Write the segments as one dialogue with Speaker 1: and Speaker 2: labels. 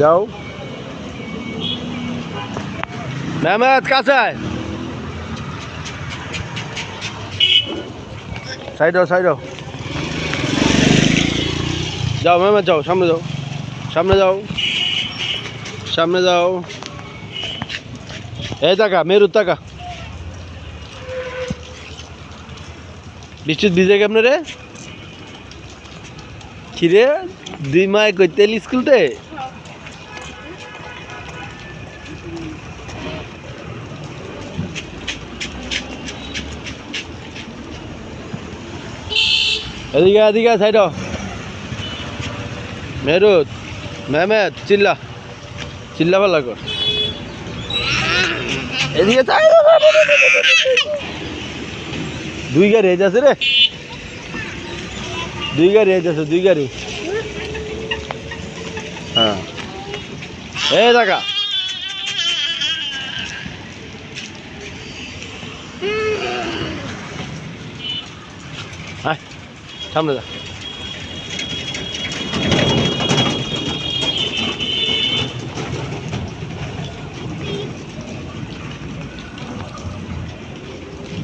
Speaker 1: যাও। মেহমেদ কাছে সাইড হও সাইড হও যাও মেহমেদ যাও সামনে যাও। সামনে যাও। সামনে যাও। এই টাকা মেরুর টাকা। বৃষ্টির ভিজে কেমনে রে? কিরে? দুই মায় কই তেল স্কুলতে? এদিকে এদিকে সাইড মেরুত মেহমেদ, চিল্লা। চিল্লা ভালো কর এদিকে দুই গাড়ি হয়ে যাচ্ছে রে। দুই গাড়ি হয়ে যাচ্ছে দুই গাড়ি। হ্যাঁ। এই দেখা আয়। সামনে যা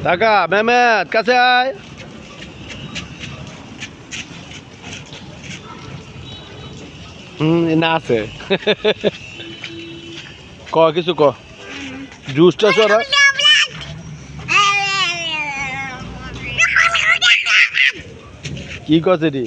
Speaker 1: টাকা মেহমেদ কাছে আয় হুম না আছে ক কিছু ক জুসটা সরা কি কছে রে